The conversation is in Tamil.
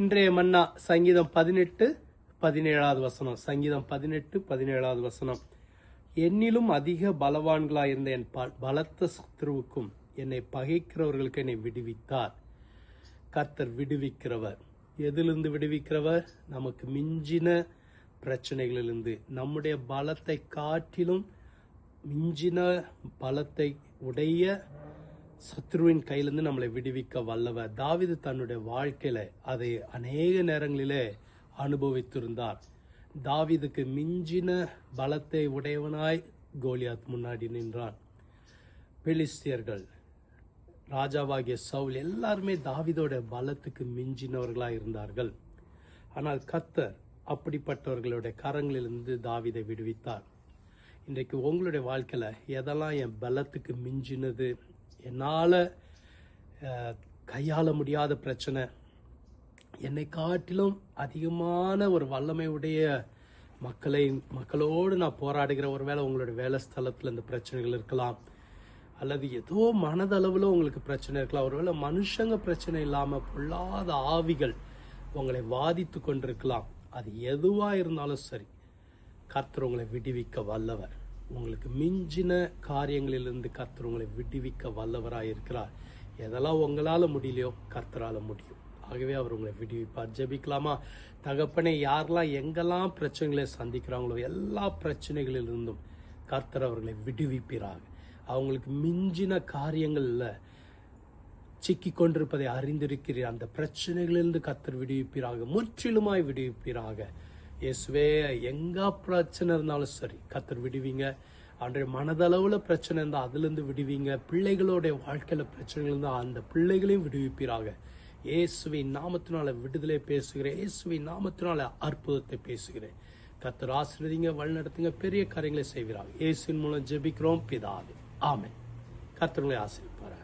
இன்றைய மன்னா சங்கீதம் பதினெட்டு பதினேழாவது வசனம். சங்கீதம் பதினெட்டு பதினேழாவது வசனம். என்னிலும் அதிக பலவான்களாயிருந்த என் பலத்த சத்ருவுக்கும் என்னை பகைக்கிறவர்களுக்கு என்னை விடுவித்தார். கர்த்தர் விடுவிக்கிறவர். எதிலிருந்து விடுவிக்கிறவர்? நமக்கு மிஞ்சின பிரச்சனைகளிலிருந்து. நம்முடைய பலத்தை காட்டிலும் மிஞ்சின பலத்தை உடைய சத்ருவின் கையிலிருந்து நம்மளை விடுவிக்க வல்லவர். தாவிது தன்னுடைய வாழ்க்கையில அதை அநேக நேரங்களிலே அனுபவித்திருந்தார். தாவிதுக்கு மிஞ்சின பலத்தை உடையவனாய் கோலியாத் முன்னாடி நின்றான். பெலிஸ்தியர்கள் ராஜாவாகிய சவுல் எல்லாருமே தாவிதோட பலத்துக்கு மிஞ்சினவர்களாக இருந்தார்கள். ஆனால் கத்தர் அப்படிப்பட்டவர்களுடைய கரங்களிலிருந்து தாவிதை விடுவித்தார். இன்றைக்கு உங்களுடைய வாழ்க்கையில் எதெல்லாம் என் பலத்துக்கு மிஞ்சினது என்னால் கையாள முடியாத பிரச்சனை. என்னை காட்டிலும் அதிகமான ஒரு வல்லமை உடைய மக்களை மக்களோடு நான் போராடுகிற ஒரு வேளை உங்களுடைய வேலை ஸ்தலத்தில் இந்த பிரச்சனைகள் இருக்கலாம். அல்லது ஏதோ மனதளவில் உங்களுக்கு பிரச்சனை இருக்கலாம். ஒருவேளை மனுஷங்க பிரச்சனை இல்லாமல் பொல்லாத ஆவிகள் உங்களை வாதித்து கொண்டிருக்கலாம். அது எதுவாக இருந்தாலும் சரி. கர்த்தர் உங்களை விடுவிக்க வல்லவர். உங்களுக்கு மிஞ்சின காரியங்களிலிருந்து கர்த்தர் உங்களை விடுவிக்க வல்லவராக இருக்கிறார். எதெல்லாம் உங்களால் முடியலையோ கர்த்தரால் முடியும். ஆகவே அவர் உங்களை விடுவிப்பார். ஜெபிக்கலாமா? தகப்பனை யாரெல்லாம் எங்கெல்லாம் பிரச்சனைகளை சந்திக்கிறாங்களோ எல்லா பிரச்சனைகளிலிருந்தும் கர்த்தர் அவர்களை விடுவிப்பீராக. அவங்களுக்கு மிஞ்சின காரியங்களில் சிக்கி கொண்டிருப்பதை அறிந்திருக்கிறீர். அந்த பிரச்சனைகளிலிருந்து கத்தர் விடுவிப்பீராக. முற்றிலுமாய் விடுவிப்பீராக. இயேசுவே எங்கே பிரச்சனை இருந்தாலும் சரி கத்தர் விடுவீங்க. அன்றைய மனதளவில் பிரச்சனை இருந்தால் அதுலேருந்து விடுவீங்க. பிள்ளைகளுடைய வாழ்க்கையில் பிரச்சனைகள் இருந்தால் அந்த பிள்ளைகளையும் விடுவிப்பீராக. இயேசுவின் நாமத்தினால விடுதலை பேசுகிறேன். இயேசுவின் நாமத்தினால அற்புதத்தை பேசுகிறேன். கத்தர் ஆசிரியதிங்க வழிநடத்துங்க பெரிய காரியங்களை செய்கிறாங்க இயேசுவின் மூலம் ஜெபிக்கிறோம் பிதாவே. ஆமென். கத்தர்களை ஆசீர்வதிப்பார்